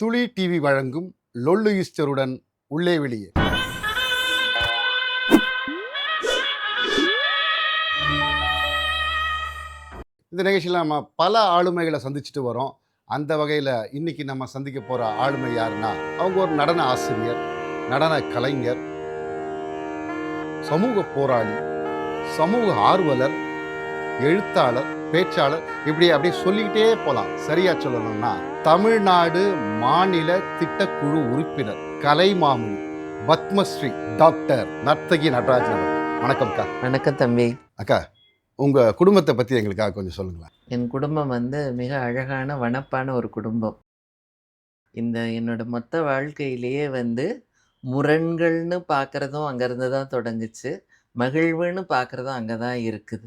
துளி டிவி வழங்கும் லொல்லு ஈஸ்டருடன் உள்ளே வெளியே. இந்த நிகழ்ச்சியில் நம்ம பல ஆளுமைகளை சந்திச்சுட்டு வரோம். அந்த வகையில் இன்னைக்கு நம்ம சந்திக்க போகிற ஆளுமை யாருன்னா அவங்க ஒரு நடன ஆசிரியர் நடன கலைஞர் சமூக போராளி சமூக ஆர்வலர் எழுத்தாளர் பேச்சாளர் இப்படி அப்படியே சொல்லிக்கிட்டே போகலாம் சரியா சொல்லணும்னா தமிழ்நாடு மாநில திட்டக்குழு உறுப்பினர் கலைமாமணி பத்மஸ்ரீ டாக்டர் நர்த்தகி நடராஜன். வணக்கம்க்கா வணக்கம் தம்பி. அக்கா உங்க குடும்பத்தை பத்தி எங்களுக்காக கொஞ்சம் சொல்லுங்களேன். என் குடும்பம் வந்து மிக அழகான வனப்பான ஒரு குடும்பம். இந்த என்னோட மொத்த வாழ்க்கையிலேயே வந்து முரண்கள்னு பார்க்குறதும் அங்கேருந்து தான் தொடங்குச்சு. மகிழ்வுன்னு பார்க்குறதும் அங்கே தான் இருக்குது.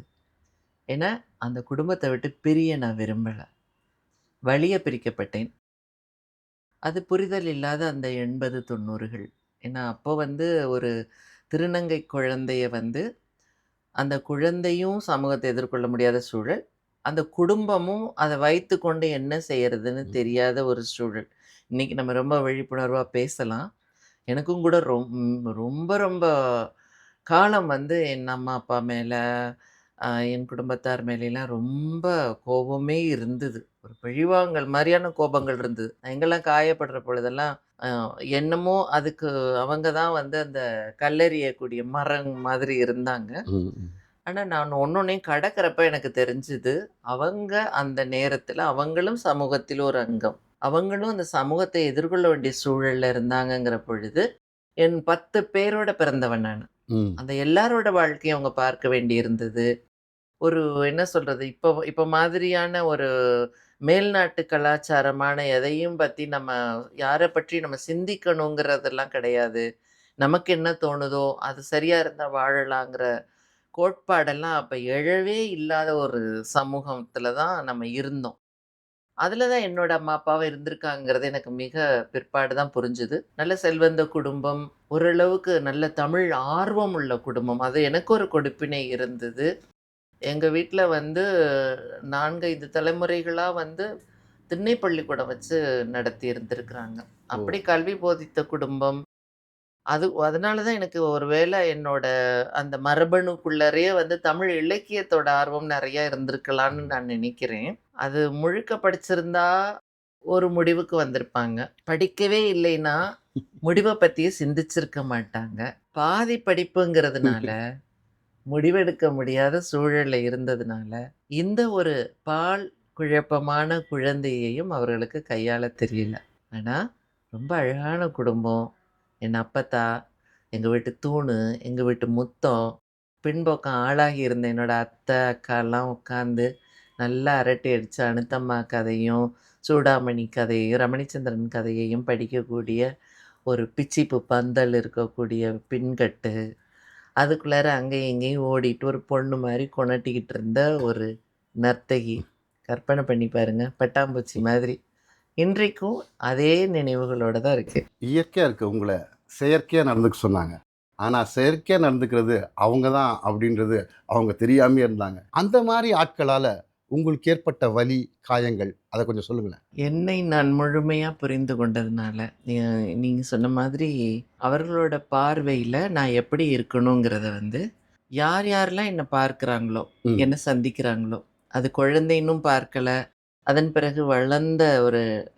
ஏன்னா அந்த குடும்பத்தை விட்டு பிரிய நான் விரும்பலை. வழிய பிரிக்கப்பட்டேன். அது புரிதல் இல்லாத அந்த எண்பது தொண்ணூறுகள். ஏன்னா அப்போ வந்து ஒரு திருநங்கை குழந்தைய வந்து அந்த குழந்தையும் சமூகத்தை எதிர்கொள்ள முடியாத சூழல் அந்த குடும்பமும் அதை வைத்துக்கொண்டு என்ன செய்யறதுன்னு. தெரியாத ஒரு சூழல். இன்னைக்கு நம்ம ரொம்ப விழிப்புணர்வாக பேசலாம். எனக்கும் கூட ரொம்ப ரொம்ப ரொம்ப காலம் வந்து என் அம்மா அப்பா மேலே என் குடும்பத்தார் மேலெல்லாம் ரொம்ப கோபமே இருந்தது. ஒரு பழிவாங்கல் மாதிரியான கோபங்கள் இருந்தது. எங்கெல்லாம் காயப்படுற பொழுதெல்லாம் என்னமோ அதுக்கு அவங்க தான் வந்து அந்த கல்லெறியக்கூடிய மரம் மாதிரி இருந்தாங்க. ஆனால் நான் ஒன்னொன்னையும் கடக்கிறப்ப எனக்கு தெரிஞ்சுது அவங்க அந்த நேரத்தில் அவங்களும் சமூகத்தில் ஒரு அங்கம். அவங்களும் அந்த சமூகத்தை எதிர்கொள்ள வேண்டிய சூழல்ல இருந்தாங்கங்கிற பொழுது என் பத்து பேரோட பிறந்தவன் நான். அந்த எல்லாரோட வாழ்க்கையும் அவங்க பார்க்க வேண்டி இருந்தது ஒரு என்ன சொல்கிறது இப்போ இப்போ மாதிரியான ஒரு மேல்நாட்டு கலாச்சாரமான எதையும் பற்றி நம்ம யாரை பற்றி நம்ம சிந்திக்கணுங்கிறதெல்லாம் கிடையாது. நமக்கு என்ன தோணுதோ அது சரியாக இருந்தால் வாழலாங்கிற கோட்பாடெல்லாம் அப்போ எழவே இல்லாத ஒரு சமூகத்தில் தான் நம்ம இருந்தோம். அதில் தான் என்னோட அம்மா அப்பாவும் இருந்திருக்காங்கிறது எனக்கு மிக பிற்பாடு தான் புரிஞ்சுது. நல்ல செல்வந்த குடும்பம் ஓரளவுக்கு நல்ல தமிழ் ஆர்வம் உள்ள குடும்பம் அது எனக்கு ஒரு கொடுப்பினை இருந்தது. எங்கள் வீட்டில் வந்து நான்கைந்து தலைமுறைகளாக வந்து திண்ணை பள்ளிக்கூடம் வச்சு நடத்தி இருந்திருக்கிறாங்க அப்படி கல்வி போதித்த குடும்பம். அது அதனால தான் எனக்கு ஒருவேளை என்னோட அந்த மரபணுக்குள்ளரே வந்து தமிழ் இலக்கியத்தோட ஆர்வம் நிறைய இருந்திருக்கலாம்னு நான் நினைக்கிறேன். அது முழுக்க படிச்சிருந்தா ஒரு முடிவுக்கு வந்திருப்பாங்க. படிக்கவே இல்லைன்னா முடிவை பற்றியே சிந்திச்சிருக்க மாட்டாங்க. பாதி படிப்புங்கிறதுனால முடிவெடுக்க முடியாத சூழலில் இருந்ததுனால இந்த ஒரு பால் குழப்பமான குழந்தையையும் அவர்களுக்கு கையாள தெரியல. ஆனால் ரொம்ப அழகான குடும்பம். என் அப்பத்தா எங்கள் வீட்டு தூணு எங்கள் வீட்டு முத்தம் பின்பக்கம் ஆளாகி இருந்த என்னோட அத்தை அக்காலாம் உட்காந்து நல்லா அரட்டை அடித்து அனுத்தம்மா கதையும் சூடாமணி கதையையும் ரமணிச்சந்திரன் கதையையும் படிக்கக்கூடிய ஒரு பிச்சிப்பு பந்தல் இருக்கக்கூடிய பின்கட்டு அதுக்குள்ளார அங்கேயும் இங்கேயும் ஓடிட்டு ஒரு பொண்ணு மாதிரி கொணட்டிக்கிட்டு இருந்த ஒரு நர்த்தகி கற்பனை பண்ணி பாருங்க. பட்டாம்பூச்சி மாதிரி. இன்றைக்கும் அதே நினைவுகளோட தான் இருக்கு. இயற்கையாக இருக்கு. உங்களை செயற்கையாக நடந்துக்க சொன்னாங்க. ஆனால் செயற்கையாக நடந்துக்கிறது அவங்க தான் அப்படின்றது அவங்க தெரியாமே இருந்தாங்க. அந்த மாதிரி ஆட்களால் உங்களுக்கு ஏற்பட்ட வலி காயங்கள் அதை கொஞ்சம் சொல்லுங்களேன். என்னை நான் முழுமையாக புரிந்து கொண்டதுனால நீ- நீங்க சொன்ன மாதிரி அவர்களோட பார்வையில் நான் எப்படி இருக்கணுங்கிறத வந்து யார் யாரெல்லாம் என்னை பார்க்குறாங்களோ. என்ன சந்திக்கிறாங்களோ அது குழந்தைன்னும் பார்க்கல அதன் பிறகு வளர்ந்த ஒரு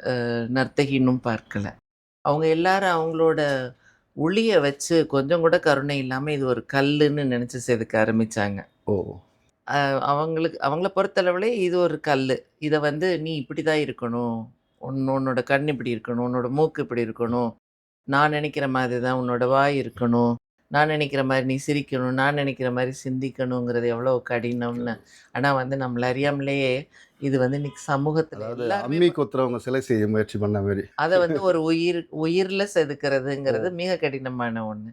நர்த்தகின்னும் பார்க்கல. அவங்க எல்லாரும் அவங்களோட ஒளியை வச்சு கொஞ்சம் கூட கருணை இல்லாமல் இது ஒரு கல்லுன்னு நினச்சி செதுக்க ஆரம்பிச்சாங்க. ஓ. அவங்களுக்கு அவங்கள பொறுத்தளவுலே இது ஒரு கல் இதை வந்து நீ இப்படி தான் இருக்கணும். உன் உன்னோட கண் இப்படி இருக்கணும். உன்னோட மூக்கு இப்படி இருக்கணும். நான் நினைக்கிற மாதிரி தான் உன்னோட வாய் இருக்கணும். நான் நினைக்கிற மாதிரி நீ சிரிக்கணும். நான் நினைக்கிற மாதிரி சிந்திக்கணுங்கிறது எவ்வளோ கடினம்னு. ஆனால் வந்து நம்மள அறியாமலேயே இது வந்து இன்னைக்கு சமூகத்தில் அதாவது எல்லாருமே அம்மி கொத்துறவங்க சிலை செய்ய முயற்சி பண்ண மாதிரி அதை வந்து ஒரு உயிர் உயிர்ல செதுக்கிறதுங்கிறது மிக கடினமான ஒன்று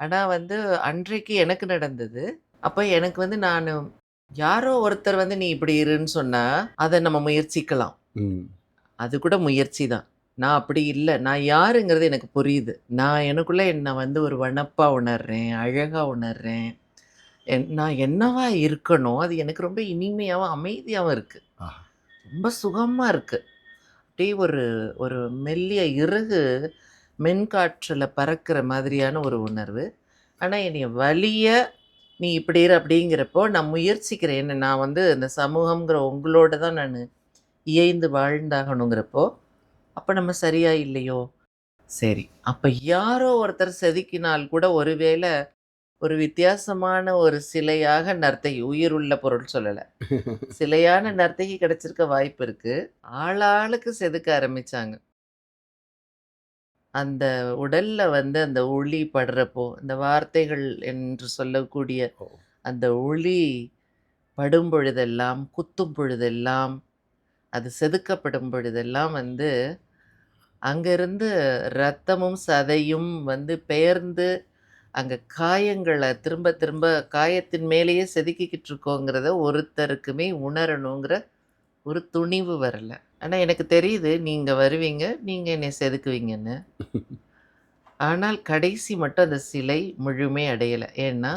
ஆனால் வந்து அன்றைக்கு எனக்கு நடந்தது அப்போ எனக்கு வந்து நான் யாரோ ஒருத்தர் வந்து நீ இப்படி இருன்னு சொன்னா அதை நம்ம முயற்சிக்கலாம். அது கூட முயற்சி தான். நான் அப்படி இல்லை. நான் யாருங்கிறது எனக்கு புரியுது. நான் எனக்குள்ள என்னை வந்து ஒரு வனப்பா உணர்றேன் அழகா உணர்றேன். என்- நான் என்னவா இருக்கணும் அது எனக்கு ரொம்ப இனிமையாகவும் அமைதியாகவும் இருக்கு. ஆஹா. ரொம்ப சுகமா இருக்கு. அப்படியே ஒரு ஒரு மெல்லிய இறகு மென்காற்றுல பறக்கிற மாதிரியான ஒரு உணர்வு. ஆனா என்னைய வலிய நீ இப்படி இரு அப்படிங்கிறப்போ, நான் முயற்சிக்கிறேன். என்ன நான் வந்து இந்த சமூகம்ங்கிற உங்களோட தான் நானு இயைந்து வாழ்ந்தாகணுங்கிறப்போ, அப்ப நம்ம சரியா இல்லையோ? சரி. அப்ப யாரோ ஒருத்தர் செதுக்கினால் கூட ஒருவேள ஒரு வித்தியாசமான ஒரு சிலையாக நர்த்தகி, உயிர் உள்ள பொருள் சொல்லல. சிலையான நர்த்தகி கிடைச்சிருக்க வாய்ப்பு இருக்கு. ஆளாளுக்கு செதுக்க ஆரம்பிச்சாங்க. அந்த உடல்ல வந்து அந்த ஒளி படுறப்போ, இந்த வார்த்தைகள் என்று சொல்லக்கூடிய! அந்த ஒளி படும் பொழுதெல்லாம், குத்தும் பொழுதெல்லாம், அது செதுக்கப்படும் பொழுதெல்லாம் வந்து, அங்கருந்து ரத்தமும், சதையும் வந்து பெயர்ந்து, அங்க காயங்கள திரும்ப திரும்ப காயத்தின் மேலேயே செதுக்கிக்கிட்டு இருக்கோங்கிறத ஒருத்தருக்குமே உணரணுங்கிற ஒரு துணிவு வரல. ஆனா எனக்கு தெரியுது, நீங்க வருவீங்க, நீங்க என்னைய செதுக்குவீங்கன்னு. ஆனால் கடைசி மட்டும் அந்த சிலை முழுமை அடையல. ஏன்னா,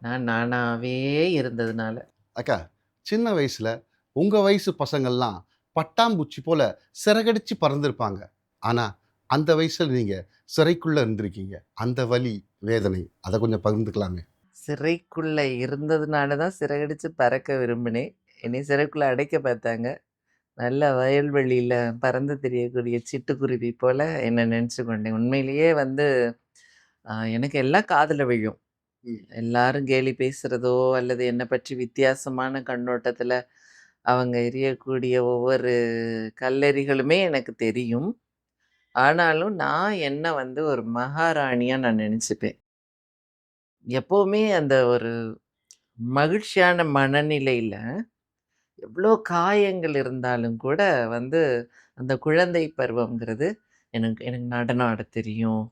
நான் நானாவே இருந்ததுனால. அக்கா, சின்ன வயசுல உங்க வயசு பசங்கள்லாம் பட்டாம்பூச்சி போல சிறகடிச்சு பறந்திருப்பாங்க. ஆனா, அந்த வயசுல நீங்க சிறைக்குள்ள இருந்திருக்கீங்க. அந்த வலி, வேதனை அத கொஞ்சம் பகிர்ந்துக்கலாமே? சிறைக்குள்ள இருந்ததுனால தான் சிறகடிச்சு பறக்க விரும்பினேன். என்னைய சிறைக்குள்ள அடைக்க பார்த்தாங்க. நல்ல வயல்வெளியில பறந்து திரியக்கூடிய சிட்டுக்குருவி போல என்ன நெனச்சு கொண்டேன். உண்மையிலேயே வந்து எனக்கு எல்லாம் காதுல விழும். எல்லாரும் கேலி பேசுறதோ, அல்லது என்ன பற்றி வித்தியாசமான கண்ணோட்டத்துல அவங்க எறியக்கூடிய ஒவ்வொரு கல்லெறிகளுமே எனக்கு தெரியும். ஆனாலும் நான் என்ன வந்து ஒரு மகாராணியா நான் நெனச்சுப்பேன். எப்பவுமே அந்த ஒரு மகிழ்ச்சியான மனநிலையில, எவ்வளோ காயங்கள் இருந்தாலும் கூட வந்து, அந்த குழந்தை பருவம்ங்கிறது, எனக்கு எனக்கு நடனம் ஆட தெரியும்.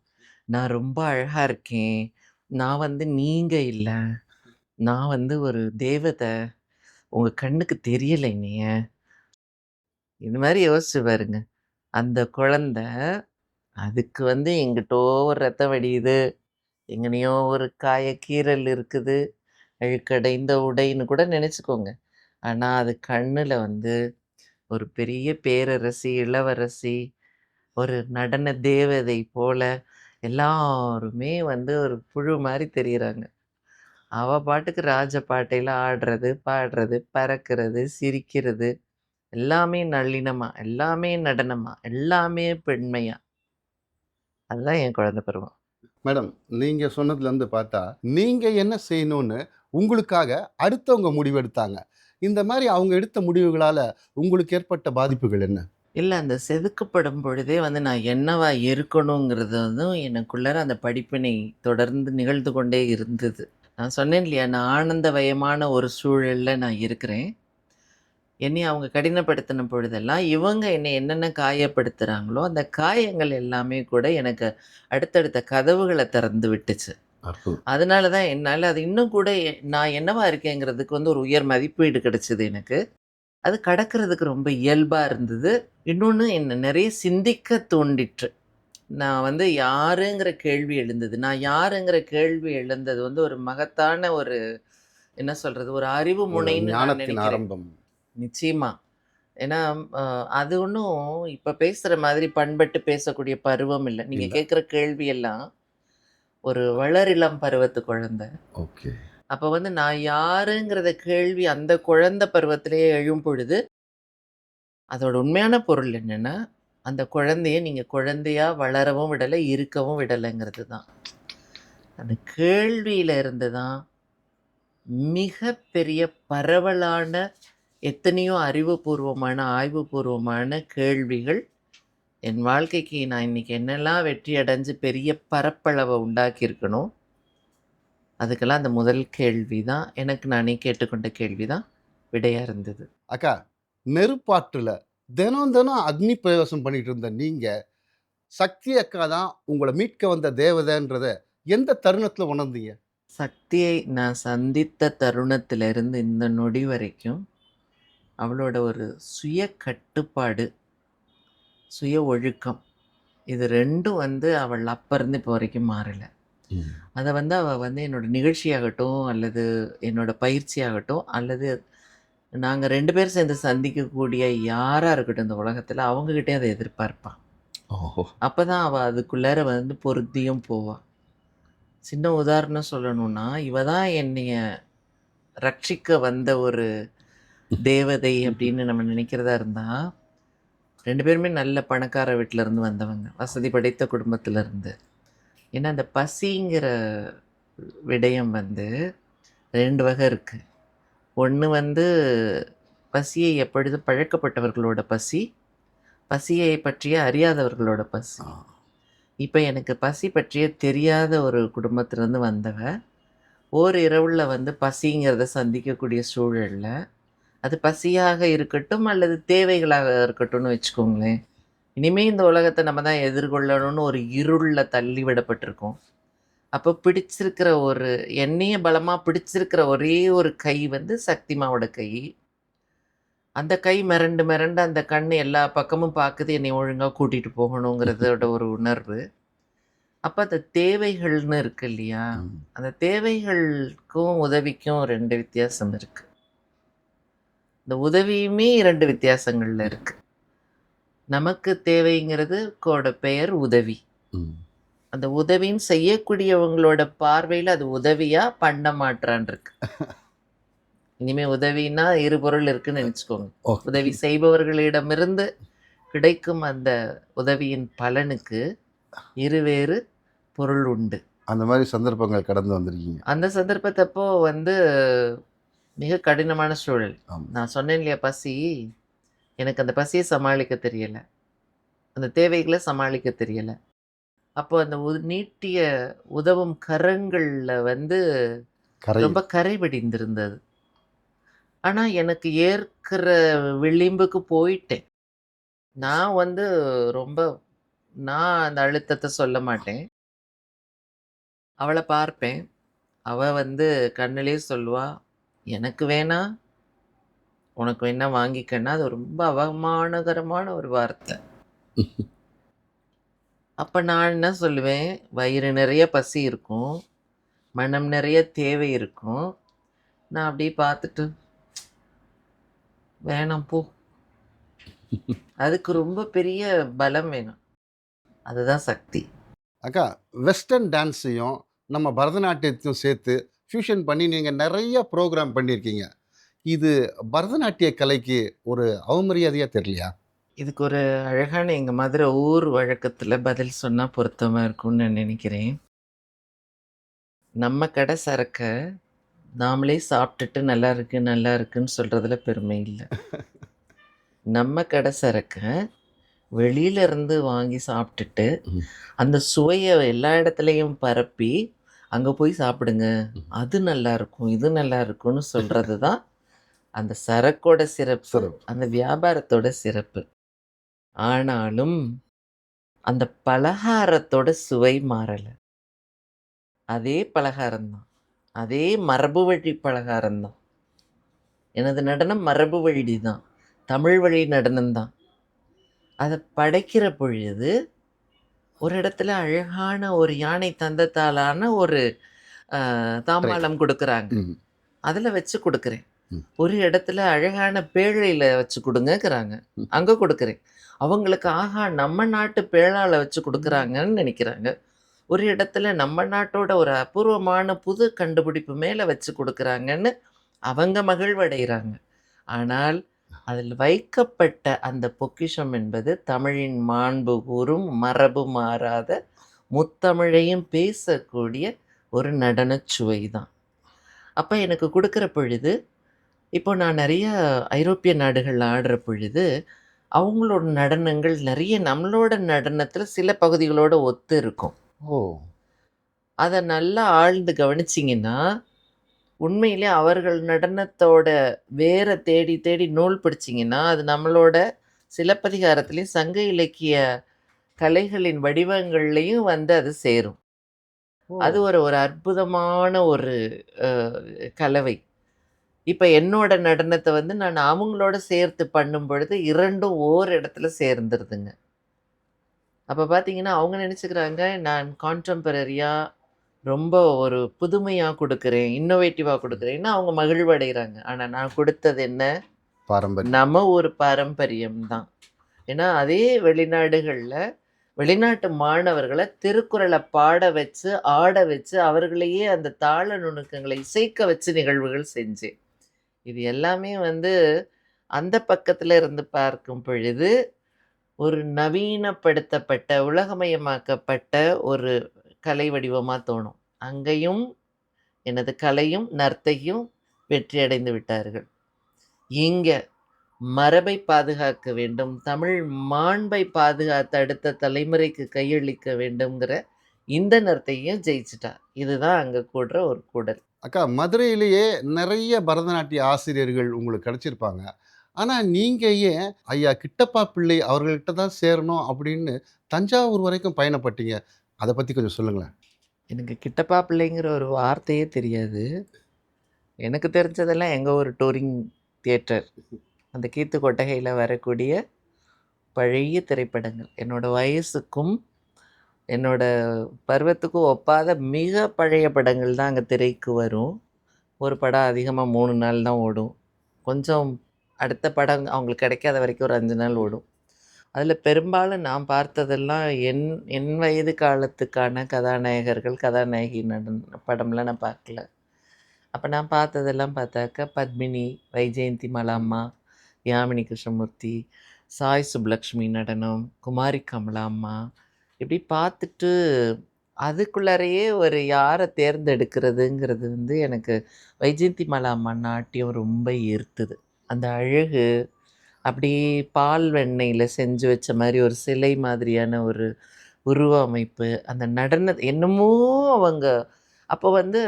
நான் ரொம்ப அழகாக இருக்கேன். நான் வந்து நீங்கள் இல்லை நான் வந்து ஒரு தேவதை உங்கள் கண்ணுக்கு தெரியலை நீ இது மாதிரி யோசிச்சு பாருங்க. அந்த குழந்த, அதுக்கு வந்து எங்கிட்டோ ஒரு ரத்தம் வடியுது. எங்கனையோ ஒரு காய கீறல் இருக்குது. அழுக்கடைந்த உடைன்னு கூட நினச்சிக்கோங்க ஆனால் அது கண்ணில் வந்து ஒரு பெரிய பேரரசி, இளவரசி, ஒரு நடன தேவதை போல எல்லாருமே வந்து ஒரு புழு மாதிரி தெரியிறாங்க. அவ பாட்டுக்கு ராஜ பாட்டையில் ஆடுறது, பாடுறது, பறக்கிறது, சிரிக்கிறது, எல்லாமே நளினமா, எல்லாமே நடனமா, எல்லாமே பெண்மையா. அதுதான் என் குழந்தை பருவம். மேடம், நீங்க சொன்னதுலேருந்து பார்த்தா, நீங்க என்ன செய்யணும்னு உங்களுக்காக அடுத்தவங்க முடிவெடுத்தாங்க. இந்த மாதிரி அவங்க எடுத்த முடிவுகளால் உங்களுக்கு ஏற்பட்ட பாதிப்புகள் என்ன? இல்லை அந்த செதுக்கப்படும் பொழுதே வந்து நான் என்னவா இருக்கணுங்கிறது வந்து எனக்குள்ளார அந்த படிப்பினை தொடர்ந்து நிகழ்ந்து கொண்டே இருந்தது. நான் சொன்னேன் இல்லையா, நான் ஆனந்தவயமான ஒரு சூழலில் நான் இருக்கிறேன். என்னை அவங்க கடினப்படுத்தின பொழுதெல்லாம், இவங்க என்னை என்னென்ன காயப்படுத்துகிறாங்களோ அந்த காயங்கள் எல்லாமே கூட எனக்கு அடுத்தடுத்த கதவுகளை திறந்து விட்டுச்சு. அதனால தான் என்னால அது இன்னும் கூட நான் என்னவா இருக்கேங்கிறதுக்கு வந்து ஒரு உயர் மதிப்பீடு கிடைச்சது எனக்கு. அது கடக்கிறதுக்கு ரொம்ப இயல்பா இருந்தது. இன்னொன்னு என்ன நெறைய சிந்திக்க தூண்டிற்று. நான் வந்து யாருங்கிற கேள்வி எழுந்தது. நான் யாருங்கிற கேள்வி எழுந்தது வந்து ஒரு மகத்தான ஒரு என்ன சொல்றது? ஒரு அறிவு முனைன்னு நான் ஞானத்தின் நெனைக்கிறேன். ஆரம்பம். நிச்சயமா. ஏன்னா, அது ஒண்ணும் இப்ப பேசுற மாதிரி பண்பட்டு பேசக்கூடிய பருவம் இல்ல. நீங்க இல்ல. கேட்கிற கேள்வி எல்லாம் ஒரு வளரிளம் பருவத்து குழந்தை. ஓகே. அப்ப வந்து நான் யாருங்கிறத கேள்வி அந்த குழந்தை பருவத்திலேயே எழும் பொழுது அதோட உண்மையான பொருள் என்னன்னா, அந்த குழந்தைய நீங்க குழந்தையா வளரவும் விடல, இருக்கவும் விடலங்கிறது தான். அந்த கேள்வியில இருந்து தான் மிகப்பெரிய பரவலான எத்தனையோ அறிவுபூர்வமான, ஆய்வுபூர்வமான கேள்விகள் என் வாழ்க்கைக்கு நான் இன்னைக்கு என்னெல்லாம் வெற்றி அடைஞ்சு பெரிய பரப்பளவ உண்டாக்கியிருக்கனோ, அதுக்கெல்லாம் அந்த முதல் கேள்வி தான் எனக்கு நானே கேட்டுக்கொண்ட கேள்வி தான் விடையா இருந்தது. அக்கா, நெருப்பாற்றுல தினம் தினம் அக்னி பிரவேசம் பண்ணிட்டு இருந்த நீங்க, சக்தி அக்கா தான் உங்கள மீட்க வந்த தேவதைன்றத எந்த தருணத்துல உணர்ந்தீங்க? சக்தியை நான் சந்தித்த தருணத்திலிருந்து இந்த நொடி வரைக்கும், அவளோட ஒரு சுய கட்டுப்பாடு, சுய ஒழுக்கம். இது 2ம் வந்து அவள் அப்ப இருந்து இப்போ வரைக்கும் மாறல. அத வந்து அவ வந்து என்னோட நிகழ்ச்சியாகட்டும், அல்லது என்னோட பயிற்சியாகட்டும், அல்லது நாங்க 2 பேரும் சேர்ந்து சந்திக்கக்கூடிய யாரா இருக்கட்டும் இந்த உலகத்துல, அவங்ககிட்டயும் அத எதிர்பார்ப்பான். ஓஹோ! அப்பதான் அவ அதுக்குள்ளார வந்து பொருந்தியும் போவா. சின்ன உதாரணம் சொல்லணும்னா, இவ தான் என்னைய ரட்சிக்க வந்த ஒரு தேவதை அப்படின்னு நம்ம நினைக்கிறதா இருந்தா, 2 பேருமே நல்ல பணக்கார வீட்ல இருந்து வந்தவங்க. வசதி படைத்த குடும்பத்துல இருந்து. ஏன்னா, அந்த பசிங்கிற விடயம் வந்து 2 வகை இருக்கு. ஒண்ணு வந்து பசியை எப்பொழுதும் பழக்கப்பட்டவர்களோட பசி, பசியை பற்றிய அறியாதவர்களோட பசி. இப்ப எனக்கு பசி பற்றிய தெரியாத ஒரு குடும்பத்திலிருந்து வந்தவ, ஓரிரவுல வந்து பசிங்கிறத சந்திக்கக்கூடிய சூழல்ல, அது பசியாக இருக்கட்டும் அல்லது தேவைகளாக இருக்கட்டும்னு வச்சுக்கோங்களேன். இனிமே இந்த உலகத்த நம்ம தான் எதிர்கொள்ளணும்னு ஒரு இருள்ல தள்ளி விடப்பட்டிருக்கோம். அப்போ பிடிச்சிருக்கிற ஒரு என்னைய பலமா பிடிச்சிருக்கிற ஒரே ஒரு கை வந்து சக்திமாவோட கை. அந்த கை மிரண்டு மிரண்டு அந்த கண்ணு எல்லா பக்கமும் பாக்குது, என்னைய ஒழுங்கா கூட்டிட்டு போகணுங்கிறதோட ஒரு உணர்வு. அப்ப அந்த தேவைகள்னு இருக்கு இல்லையா? அந்த தேவைகளுக்கும் உதவிக்கும் 2 வித்தியாசம் இருக்கு. இந்த உதவியுமே 2 வித்தியாசங்கள்ல இருக்கு. நமக்கு தேவைங்கிறது கோட பெயர் உதவி. அந்த உதவின்னு செய்யக்கூடியவங்களோட பார்வையில அது உதவியா, பண்ண மாட்றான்னு இருக்கு. இனிமே உதவின்னா இரு பொருள் இருக்குன்னு நெனச்சுக்கோங்க. உதவி செய்பவர்களிடமிருந்து கிடைக்கும் அந்த உதவியின் பலனுக்கு இருவேறு பொருள் உண்டு. அந்த மாரி சந்தர்ப்பங்கள் கடந்து வந்திருக்கீங்க. அந்த சந்தர்ப்பத்தப்போ வந்து மிக கடினமான சூழல். நான் சொன்னேன் இல்லையா பசி, எனக்கு அந்த பசிய சமாளிக்க தெரியல. அந்த தேவைகள சமாளிக்க தெரியல. அப்போ அந்த உ நீட்டிய உதவும் கரங்கள்ல வந்து ரொம்ப கரை படிந்திருந்தது. ஆனா, எனக்கு ஏற்கிற விளிம்புக்கு போயிட்டேன். நான் வந்து ரொம்ப நான் அந்த அழுத்தத்த சொல்ல மாட்டேன். அவள பார்ப்பேன். அவ வந்து கண்ணுலயே சொல்லுவா, "எனக்கு வேணாம். உனக்கு வேணா வாங்கிக்கன்னா" அது ரொம்ப அவமானகரமான ஒரு வார்த்தை. அப்ப நான் என்ன சொல்லுவேன், வயிறு நெறைய பசி இருக்கும். மனம் நெறைய தேவை இருக்கும். நான் அப்படியே பார்த்துட்டு வேணாம் போ. அதுக்கு ரொம்ப பெரிய பலம் வேணும். அதுதான் சக்தி. அக்கா, வெஸ்டர்ன் டான்ஸையும், நம்ம பரதநாட்டியத்தையும் சேர்த்து ஃபியூஷன் பண்ணி நீங்க நெறைய ப்ரோகிராம் பண்ணியிருக்கீங்க. இது பரதநாட்டிய கலைக்கு ஒரு அவமரியாதையா தெரியலையா? இதுக்கு ஒரு அழகான எங்க மதுரை ஊர் வழக்கத்துல பதில் சொன்னா பொருத்தமா இருக்கும்னு நான் நினைக்கிறேன். நம்ம கடை சரக்க நாமளே சாப்பிட்டுட்டு நல்லா இருக்கு, நல்லா இருக்குன்னு சொல்றதுல பெருமை இல்ல. நம்ம கடை சரக்க வெளியில இருந்து வாங்கி சாப்பிட்டுட்டு. அந்த சுவைய எல்லா இடத்துலயும் பரப்பி, "அங்க போய் சாப்பிடுங்க. அது நல்லாருக்கும், இது நல்லாருக்கும்னு" சொல்றது தான் அந்த சரக்கோட சிறப்பு. சிறப்பு. அந்த வியாபாரத்தோட சிறப்பு. ஆனாலும், அந்த பலகாரத்தோட சுவை மாறல. அதே பலகாரம் தான். அதே மரபு வழி பலகாரம் தான். எனது நடனம் மரபு வழி தான். தமிழ் வழி நடனம் தான். அத படைக்கிற பொழுது, ஒரு இடத்துல அழகான ஒரு யானை தந்தத்தாலான ஒரு. தாம்பாளம் குடுக்குறாங்க. அதுல வச்சு குடுக்குறேன். ஒரு இடத்துல அழகான பேழையில வச்சு குடுங்கங்கிறாங்க. அங்க குடுக்குறேன். அவங்களுக்கு ஆஹா! நம்ம நாட்டு பேழால வச்சு குடுக்குறாங்கன்னு நெனைக்கிறாங்க. ஒரு இடத்துல நம்ம நாட்டோட ஒரு அபூர்வமான புது கண்டுபிடிப்பு மேல வச்சு குடுக்குறாங்கன்னு அவங்க மகிழ்வடைகிறாங்க. ஆனால், அதில் வைக்கப்பட்ட அந்த பொக்கிஷம் என்பது தமிழின் மாண்பு கூறும், மரபு மாறாத, முத்தமிழையும் பேசக்கூடிய ஒரு நடனச் சுவை தான். அப்ப எனக்கு குடுக்குற பொழுது, இப்போ நான் நெறைய ஐரோப்பிய நாடுகள்ல ஆடுற பொழுது, அவங்களோட நடனங்கள் நெறைய நம்மளோட நடனத்துல சில பகுதிகளோட ஒத்து இருக்கும். ஓ! அத நல்லா ஆழ்ந்து கவனிச்சீங்கன்னா, உண்மையிலே அவர்கள் நடனத்தோட வேர தேடி தேடி நூல் படிச்சீங்கன்னா, அது நம்மளோட சிலப்பதிகாரத்திலயும், சங்க இலக்கிய கலைகளின் வடிவங்கள்லயும் வந்து அது சேரும். அது! ஒரு ஒரு அற்புதமான ஒரு கலவை. இப்ப என்னோட நடனத்த வந்து நான் அவங்களோட சேர்த்து பண்ணும்பொழுது 2ம் ஓர் இடத்துல சேர்ந்துருதுங்க. அப்ப பார்த்தீங்கன்னா, அவங்க நெனச்சுக்கிறாங்க, நான் கான்டெம்பரரியா ரொம்ப ஒரு புதுமையா குடுக்குறேன், இன்னோவேட்டிவா குடுக்குறேன்னு அவங்க மகிழ்வடைறாங்க. ஆனா நான் குடுத்தது என்ன? பாரம்பரியம். நம்ம ஒரு பாரம்பரியம் தான். ஏன்னா, அதே வெளிநாடுகள்ல, வெளிநாட்டு மாணவர்கள திருக்குறள பாட வச்சு, ஆட வச்சு, அவர்களையே அந்த தாள நுணுக்கங்களை இசைக்க வச்சு நிகழ்வுகள் செஞ்சேன். இது எல்லாமே வந்து அந்த பக்கத்துல இருந்து பார்க்கும் பொழுது, ஒரு நவீனப்படுத்தப்பட்ட, உலகமயமாக்கப்பட்ட ஒரு கலை வடிவமாக தோணும். அங்கேயும் எனது கலையும், நர்த்தையும் வெற்றியடைந்து விட்டார்கள். இங்க மரபை பாதுகாக்க வேண்டும், தமிழ் மாண்பை பாதுகாத்து அடுத்த தலைமுறைக்கு கையளிக்க வேண்டும்ங்கிற இந்த நர்த்தையும் ஜெயிச்சிட்டா இதுதான் அங்க கூடுற ஒரு கூடல். அக்கா, மதுரையிலேயே நிறைய பரதநாட்டிய ஆசிரியர்கள் உங்களுக்கு கிடைச்சிருப்பாங்க. ஆனால் நீங்கள் ஏன் ஐயா கிட்டப்பா பிள்ளை அவர்கள்ட்ட தான் சேரணும் அப்படின்னு தஞ்சாவூர் வரைக்கும் பயணப்பட்டீங்க? அதை பற்றி கொஞ்சம் சொல்லுங்களேன். எனக்கு கிட்டப்பா பிள்ளைங்கிற ஒரு வார்த்தையே தெரியாது. எனக்கு தெரிஞ்சதெல்லாம் எங்கள் ஒரு டூரிங் தியேட்டர். அந்த கீத்து கொட்டகையில் வரக்கூடிய பழைய திரைப்படங்கள். என்னோடய வயசுக்கும், என்னோடய பருவத்துக்கும் ஒப்பாத மிக பழைய படங்கள் தான் அங்கே திரைக்கு வரும். ஒரு படம் அதிகமாக மூணு நாள் தான் ஓடும். கொஞ்சம் அடுத்த படம் அவங்களுக்கு கிடைக்காத வரைக்கும் ஒரு அஞ்சு நாள் ஓடும். அதில் பெரும்பாலும் நான் பார்த்ததெல்லாம் என் என் வயது காலத்துக்கான கதாநாயகர்கள், கதாநாயகி நடன படம்லாம் நான் பார்க்கல. அப்போ நான் பார்த்ததெல்லாம் பார்த்தாக்கா, பத்மினி, வைஜெயந்தி மலாம்மா, யாமினி கிருஷ்ணமூர்த்தி, சாய் சுப்லக்ஷ்மி நடனம், குமாரி கமலாம்மா இப்படி பார்த்துட்டு, அதுக்குள்ளாரையே ஒரு யாரை தேர்ந்தெடுக்கிறதுங்கிறது வந்து எனக்கு வைஜெயந்தி மலாம்மா நாட்டியம் ரொம்ப ஈர்த்துது அந்த அழகு, அப்படியே பால் வெண்ணெயில செஞ்சு வச்ச மாரி ஒரு சிலை மாதிரியான ஒரு உருவ அமைப்பு, அந்த நடன என்னமோ அவங்க அப்போ வந்து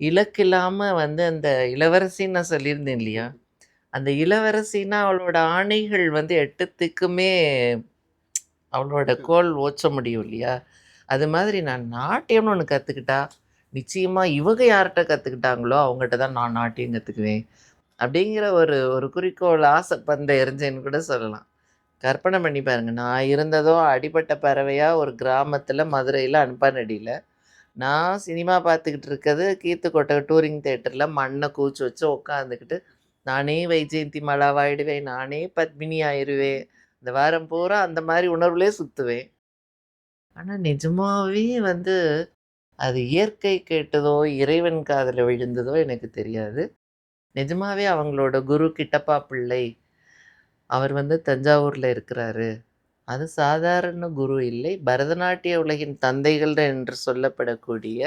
இலக்கில்லாம வந்து அந்த இளவரசின்னு நான் சொல்லியிருந்தேன் இல்லையா? அந்த இளவரசின்னா அவளோட ஆணைகள் வந்து 8 திக்குமே அவளோட கோல் ஓச்ச முடியும் இல்லையா? அது மாதிரி நான் நாட்டியம்னு ஒண்ணு கத்துக்கிட்டா, நிச்சயமா இவங்க யார்ட்ட கத்துக்கிட்டாங்களோ, அவங்கட்ட தான் நான் நாட்டியம் கத்துக்குவேன். அப்படிங்கிற ஒரு ஒரு குறிக்கோள் ஆசை பந்த எரிஞ்சேன்னு கூட சொல்லலாம். கற்பனை பண்ணி பாருங்கள் நான் இருந்ததோ அடிப்பட்ட பறவையாக ஒரு கிராமத்தில் மதுரையில் அனுப்பானடியில் நான் சினிமா பார்த்துக்கிட்டு இருக்கிறது கீர்த்துக்கோட்டை டூரிங் தேட்டரில் மண்ணை கூச்சி வச்சு உட்காந்துக்கிட்டு, நானே வைஜெயந்தி மலாவாயிடுவேன், நானே பத்மினி ஆயிடுவேன் இந்த வாரம் பூரா அந்த மாதிரி உணர்வுலே சுற்றுவேன் ஆனால் நிஜமாகவே வந்து அது இயற்கை கேட்டதோ, இறைவன் காதில் விழுந்ததோ எனக்கு தெரியாது. நிஜமாவே அவங்களோட குரு கிட்டப்பா பிள்ளை, அவர் வந்து தஞ்சாவூர்ல இருக்கிறாரு. அது சாதாரண குரு இல்லை. பரதநாட்டிய உலகின் தந்தைகள் என்று சொல்லப்படக்கூடிய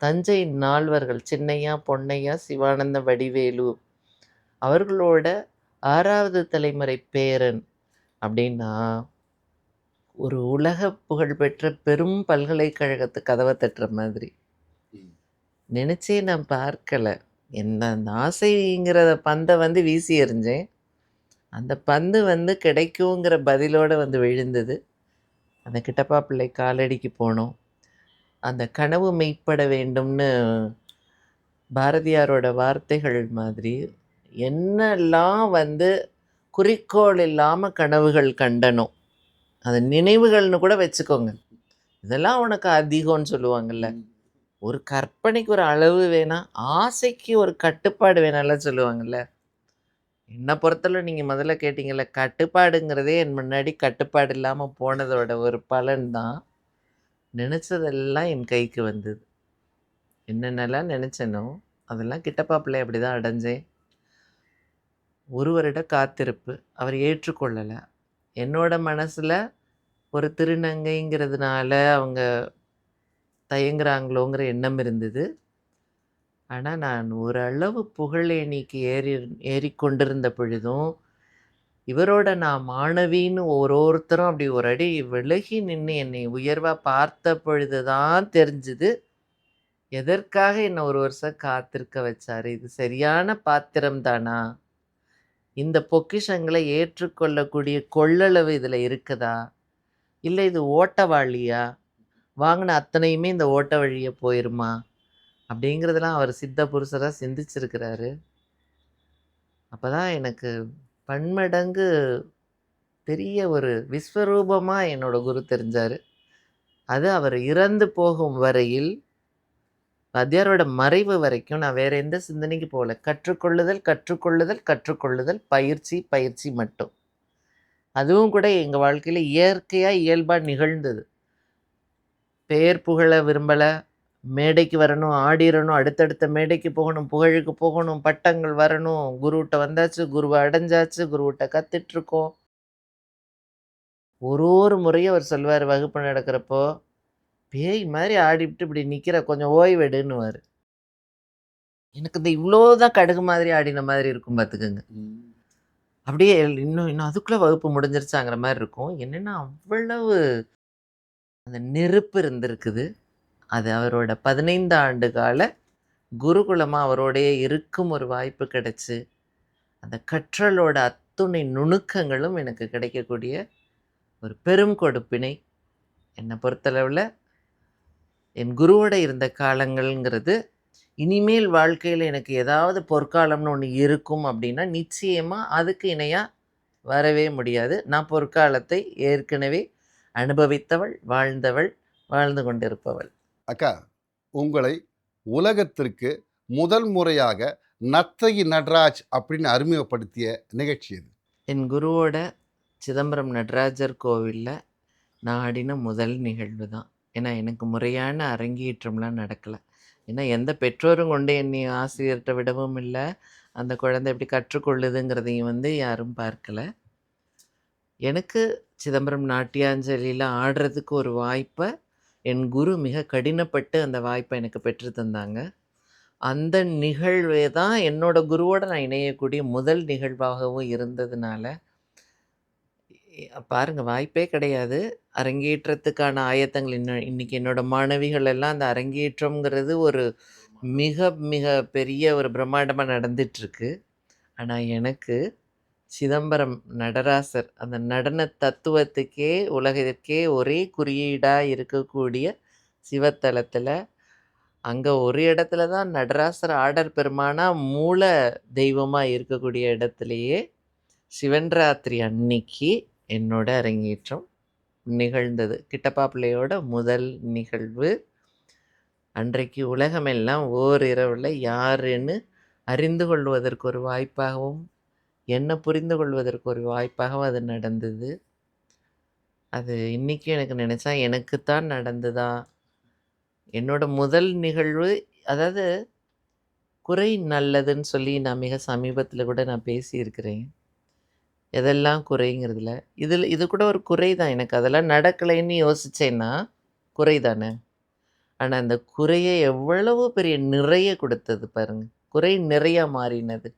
தஞ்சை நால்வர்கள் சின்னையா, பொன்னையா, சிவானந்த வடிவேலு அவர்களோட 6வது தலைமுறை பேரன் அப்படின்னா, ஒரு உலக புகழ்பெற்ற பெரும் பல்கலைக்கழகத்து கதவ தட்டுற மாதிரி. நினைச்சே நான் பார்க்கல. என்ன அந்த ஆசைங்கிற பந்தை வந்து வீசி எறிஞ்சேன். அந்த பந்து வந்து கிடைக்குங்கிற பதிலோடு வந்து விழுந்தது. அந்த கிட்டப்பா பிள்ளை காலடிக்கு போனோம். அந்த கனவு மெய்ப்பட வேண்டும்னு பாரதியாரோட வார்த்தைகள் மாதிரி, என்னெல்லாம் வந்து குறிக்கோள் இல்லாமல் கனவுகள் கண்டனோ, அது நினைவுகள்னு கூட வச்சுக்கோங்க. இதெல்லாம் உனக்கு அதிகம்னு சொல்லுவாங்கல்ல. ஒரு கற்பனைக்கு ஒரு அளவு வேணாம், ஆசைக்கு ஒரு கட்டுப்பாடு வேணாம்லாம் சொல்லுவாங்கல்ல. என்னை பொறுத்தளவு நீங்கள் முதல்ல கேட்டீங்கல்ல, கட்டுப்பாடுங்கிறதே என் முன்னாடி கட்டுப்பாடு இல்லாமல் போனதோட ஒரு பலன் தான், நினச்சதெல்லாம் என் கைக்கு வந்தது. என்னென்னலாம் நினச்சேனோ அதெல்லாம் கிட்டப்பாப்பிள்ளை அப்படி அப்படிதான் அடைஞ்சேன். ஒரு வருட காத்திருப்பு. அவர் ஏற்றுக்கொள்ளலை என்னோட மனசில் ஒரு திருநங்கைங்கிறதுனால அவங்க தயங்குறாங்களோங்கிற எண்ணம் இருந்தது. ஆனால் நான் ஓரளவு புகழேணிக்கு ஏறி ஏறிக்கொண்டிருந்த பொழுதும், இவரோட நான் மாணவின்னு ஒரு ஒருத்தரும் அப்படி ஒரு அடி விலகி நின்று என்னை உயர்வாக பார்த்த பொழுது தான் தெரிஞ்சுது எதற்காக என்னை ஒரு வருஷம் காத்திருக்க வச்சார் இது சரியான பாத்திரம் தானா? இந்த பொக்கிஷங்களை ஏற்றுக்கொள்ளக்கூடிய கொள்ளளவு இதில் இருக்குதா? இல்லை இது ஓட்டவாளியா? வாங்கின அத்தனையுமே இந்த ஓட்ட வழியை போயிருமா? அப்படிங்கிறதெல்லாம் அவர் சித்த புருஷராக சிந்திச்சிருக்கிறாரு. அப்போ தான் எனக்கு பன்மடங்கு பெரிய ஒரு விஸ்வரூபமாக என்னோட குரு தெரிஞ்சார் அது அவர் இறந்து போகும் வரையில் வாத்தியாரோட மறைவு வரைக்கும் நான் வேறு எந்த சிந்தனைக்கு போகல கற்றுக்கொள்ளுதல் கற்றுக்கொள்ளுதல் கற்றுக்கொள்ளுதல் பயிற்சி பயிற்சி மட்டும் அதுவும் கூட எங்கள் வாழ்க்கையில் இயற்கையாக இயல்பாக நிகழ்ந்தது பெயர் புகழ விரும்பலை. மேடைக்கு வரணும் ஆடிரணும் அடுத்தடுத்த மேடைக்கு போகணும் புகழுக்கு போகணும் பட்டங்கள் வரணும். குருகிட்ட வந்தாச்சு குருவை அடைஞ்சாச்சு குருகிட்ட கற்றுட்ருக்கோம் ஒரு ஒரு முறையும் அவர் சொல்வார் வகுப்பு நடக்கிறப்போ பேய் மாதிரி ஆடிவிட்டு இப்படி நிற்கிற கொஞ்சம் ஓய்வெடுன்னுவார். எனக்கு இந்த இவ்வளோதான் கடுகு மாதிரி ஆடின மாதிரி இருக்கும் பார்த்துக்குங்க அப்படியே இன்னும் இன்னும் அதுக்குள்ளே வகுப்பு முடிஞ்சிருச்சாங்கிற மாதிரி இருக்கும். என்னென்னா அவ்வளவு அந்த நெருப்பு இருந்திருக்குது. அது அவரோட பதினைந்து ஆண்டு கால குருகுலமாக அவரோடைய இருக்கும் ஒரு வாய்ப்பு கிடைச்சி. அந்த கற்றலோட அத்துணை நுணுக்கங்களும் எனக்கு கிடைக்கக்கூடிய ஒரு பெரும் கொடுப்பினை. என்னை பொறுத்தளவில் என் குருவோட இருந்த காலங்கள்ங்கிறது இனிமேல் வாழ்க்கையில் எனக்கு ஏதாவது பொற்காலம்னு ஒன்று இருக்கும் அப்படின்னா நிச்சயமாக அதுக்கு இணையாக வரவே முடியாது. நான் பொற்காலத்தை ஏற்கனவே அனுபவித்தவள் வாழ்ந்தவள் வாழ்ந்து கொண்டிருப்பவள். அக்கா உங்களை உலகத்திற்கு முதல் முறையாக நத்தகி நடராஜ் அப்படின்னு அறிமுகப்படுத்திய நிகழ்ச்சி இது என் குருவோட சிதம்பரம் நடராஜர் கோவிலில் நான் ஆடின முதல் நிகழ்வு தான். ஏன்னா எனக்கு முறையான அரங்கேற்றம்லாம் நடக்கலை. ஏன்னா எந்த பெற்றோரும் கொண்டு என்னை ஆசிரியர்கிட்ட விடவும் இல்லை. அந்த குழந்தை எப்படி கற்றுக்கொள்ளுதுங்கிறதையும் வந்து யாரும் பார்க்கல. எனக்கு சிதம்பரம் நாட்டியாஞ்சலியில் ஆடுறதுக்கு ஒரு வாய்ப்பை என் குரு மிக கடினப்பட்டு அந்த வாய்ப்பை எனக்கு பெற்று தந்தாங்க. அந்த நிகழ்வே தான் என்னோட குருவோடு நான் இணையக்கூடிய முதல் நிகழ்வாகவும் இருந்ததுனால பாருங்கள் வாய்ப்பே கிடையாது. அரங்கேற்றத்துக்கான ஆயத்தங்கள் இன்னும் இன்றைக்கி என்னோடய மாணவிகள் எல்லாம் அந்த அரங்கேற்றம்ங்கிறது ஒரு மிக மிக பெரிய ஒரு பிரம்மாண்டமாக நடந்துட்டுருக்கு ஆனால் எனக்கு சிதம்பரம் நடராசர் அந்த நடன தத்துவத்துக்கே உலகத்திற்கே ஒரே குறியீடாக இருக்கக்கூடிய சிவத்தலத்தில் அங்கே ஒரு இடத்துல தான் நடராசர் ஆடர் பெருமானா மூல தெய்வமாக இருக்கக்கூடிய இடத்துலையே சிவன்ராத்திரி அன்னைக்கு என்னோட அரங்கேற்றம் நிகழ்ந்தது. கிட்டப்பா பிள்ளையோட முதல் நிகழ்வு. அன்றைக்கு உலகமெல்லாம் ஓரிரவில் யாருன்னு அறிந்து கொள்வதற்கு ஒரு வாய்ப்பாகவும் என்ன புரிந்து கொள்வதற்கு ஒரு வாய்ப்பாகவும் அது நடந்தது. அது இன்றைக்கி எனக்கு நினச்சா எனக்குத்தான் நடந்ததா? என்னோட முதல் நிகழ்வு அதாவது குறை நல்லதுன்னு சொல்லி நான் மிக சமீபத்தில் கூட நான் பேசியிருக்கிறேன். எதெல்லாம் குறைங்கிறதுல. இதில் இது கூட ஒரு குறை தான். எனக்கு அதெல்லாம் நடக்கலைன்னு யோசித்தேன்னா குறை தானே? ஆனால் அந்த குறையை எவ்வளவு பெரிய நிறைய கொடுத்தது பாருங்கள் குறை நிறைய மாறினது.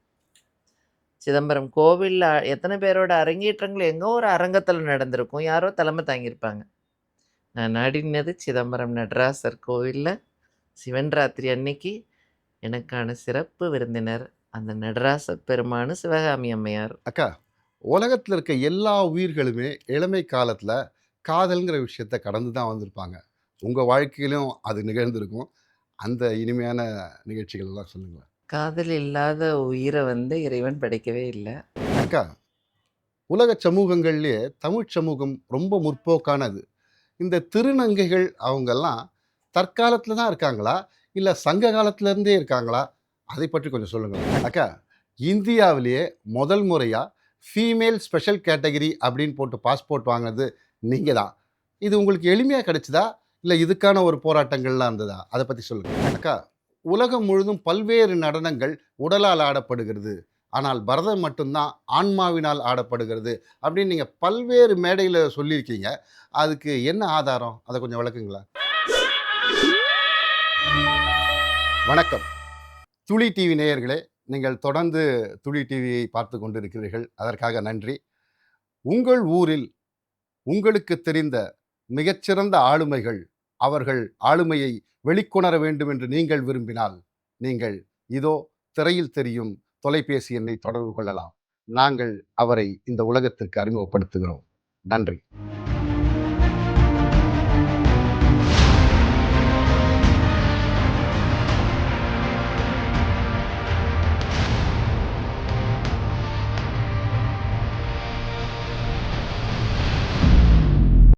சிதம்பரம் கோவிலில் எத்தனை பேரோட அரங்கேற்றங்கள் எங்கோ ஒரு அரங்கத்தில் நடந்திருக்கும்? யாரோ தலைமை தாங்கியிருப்பாங்க. நான் நாடினது சிதம்பரம் நடராசர் கோவிலில். சிவன் ராத்திரி அன்னைக்கு எனக்கான சிறப்பு விருந்தினர் அந்த நடராச பெருமானு சிவகாமி அம்மையார். அக்கா உலகத்தில் இருக்க எல்லா உயிர்களுமே இளமை காலத்தில் காதல்ங்கிற விஷயத்த கடந்து தான் வந்திருப்பாங்க. உங்கள் வாழ்க்கையிலும் அது நிகழ்ந்திருக்கும். அந்த இனிமையான நிகழ்ச்சிகள் எல்லாம் சொல்லுங்களேன். காதல் இல்லாத உயிரை வந்து இறைவன் படைக்கவே இல்லை. அக்கா உலக சமூகங்கள்லேயே தமிழ் சமூகம் ரொம்ப முற்போக்கானது. இந்த திருநங்கைகள் அவங்கெல்லாம் தற்காலத்தில் தான் இருக்காங்களா? இல்லை சங்க காலத்துலேருந்தே இருக்காங்களா? அதை பற்றி கொஞ்சம் சொல்லுங்கள் அக்கா இந்தியாவிலேயே முதல் முறையாக ஃபீமேல் ஸ்பெஷல் கேட்டகரி அப்படின்னு போட்டு பாஸ்போர்ட் வாங்கினது நீங்கள் தான். இது உங்களுக்கு எளிமையாக கிடைச்சதா? இல்லை இதுக்கான ஒரு போராட்டங்கள்லாம் இருந்ததா? அதை பற்றி சொல்லுங்கள் அக்கா உலகம் முழுதும் பல்வேறு நடனங்கள் உடலால் ஆடப்படுகிறது. ஆனால் பரதம் மட்டும்தான் ஆன்மாவினால் ஆடப்படுகிறது. அப்படின்னு நீங்கள் பல்வேறு மேடையில் சொல்லியிருக்கீங்க. அதுக்கு என்ன ஆதாரம்? அதை கொஞ்சம் விளக்குங்களா வணக்கம். துளி டிவி நேயர்களே நீங்கள் தொடர்ந்து துளி டிவியை பார்த்து கொண்டிருக்கிறீர்கள். அதற்காக நன்றி. உங்கள் ஊரில் உங்களுக்கு தெரிந்த மிகச்சிறந்த ஆளுமைகள் அவர்கள் ஆளுமையை வெளிக்கொணர வேண்டும் என்று நீங்கள் விரும்பினால் நீங்கள் இதோ திரையில் தெரியும் தொலைபேசி எண்ணை தொடர்பு கொள்ளலாம். நாங்கள் அவரை இந்த உலகத்திற்கு அறிமுகப்படுத்துகிறோம். நன்றி.